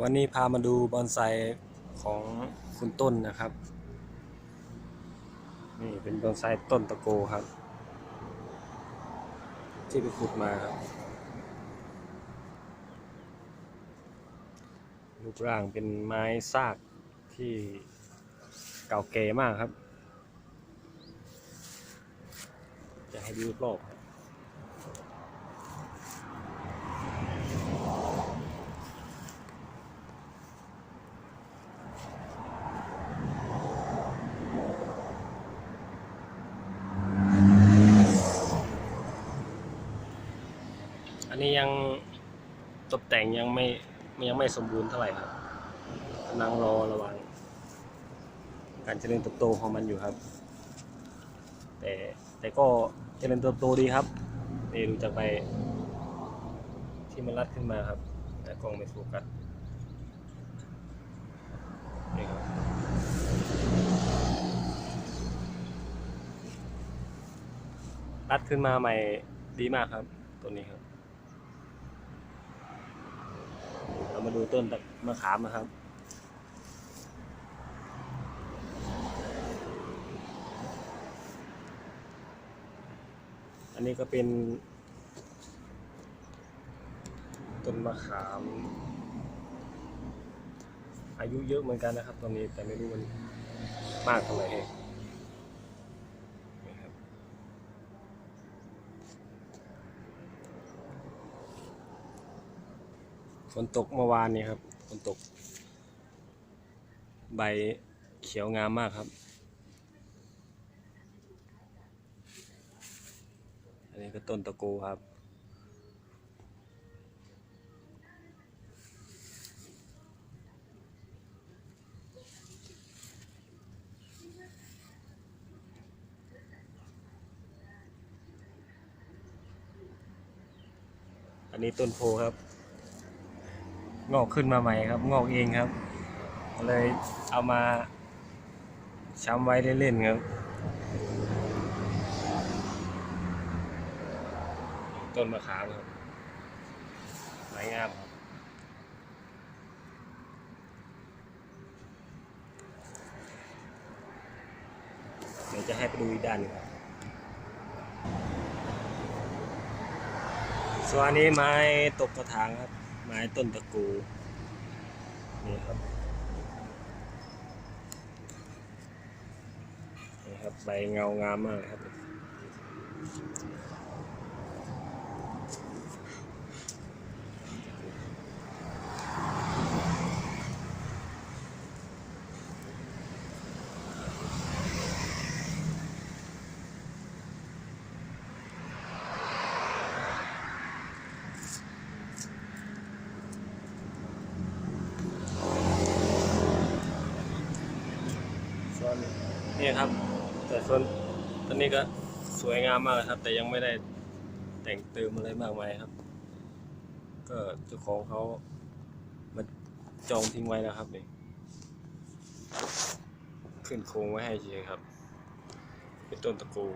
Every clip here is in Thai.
วันนี้พามาดูบอนไซของคุณต้นนะครับ นี่เป็นบอนไซต้นตะโกครับ ที่ไปขุดมาครับ รูปร่างเป็นไม้ซากที่เก่าแก่มากครับ จะให้ดูรอบครับ นนี้ยังตกแต่งยังไม่ยังไม่สมบูรณ์เท่าไหร่ครับกำลังรอระว่างการเจริญเติบโตของมันอยู่ครับ แต่แต่ก็เจริญเติบโตดีครับนี่ดูจากใบที่มันรัดขึ้นมาครับ แต่กล้องไม่โฟกัสนี่ครับรัดขึ้นมาใหม่ดีมากครับ ตัวนี้ครับ เรามาดูต้นมะขามนะครับ อันนี้ก็เป็น ต้นมะขาม อายุเยอะเหมือนกันนะครับตอนนี้แต่ไม่รู้มันมากเท่าไหร่นี่ครับฝ นตกเมื่อวานนี้ครับฝนตก ใบเขียวงามมากครับ อันนี้ก็ต้นตะโกครับ อันนี้ต้นโพครับ งอกขึ้นมาใหม่ครับ งอกเองครับ เลยเอามาช้ำไว้เล่นๆครับ ต้นมะขามครับสวยงามครับเดี๋ยวจะให้ไปดูอีกด้านหนึงครับส่วนนี้ไม้ตกกระถางครับ ไม้ต้นตะกูนี่ครับนี่ครับใบเงางามมากครับ นนี่ครับ แต่ส่วนต้นนี้ก็สวยงามมากครับ แต่ยังไม่ได้แต่งเติมอะไรมากมายครับ ก็เจ้าของเขามาจองทิ้งไว้แล้วครับนี่ขึ้นโครงไว้ให้เฉยครับ เป็นต้นตะกู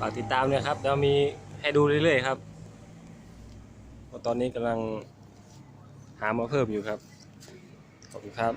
ฝากติดตามเนี่ยครับเรามีให้ดูเรื่อยๆครับตอนนี้กำลังหามาเพิ่มอยู่ครับ ขอบคุณครับ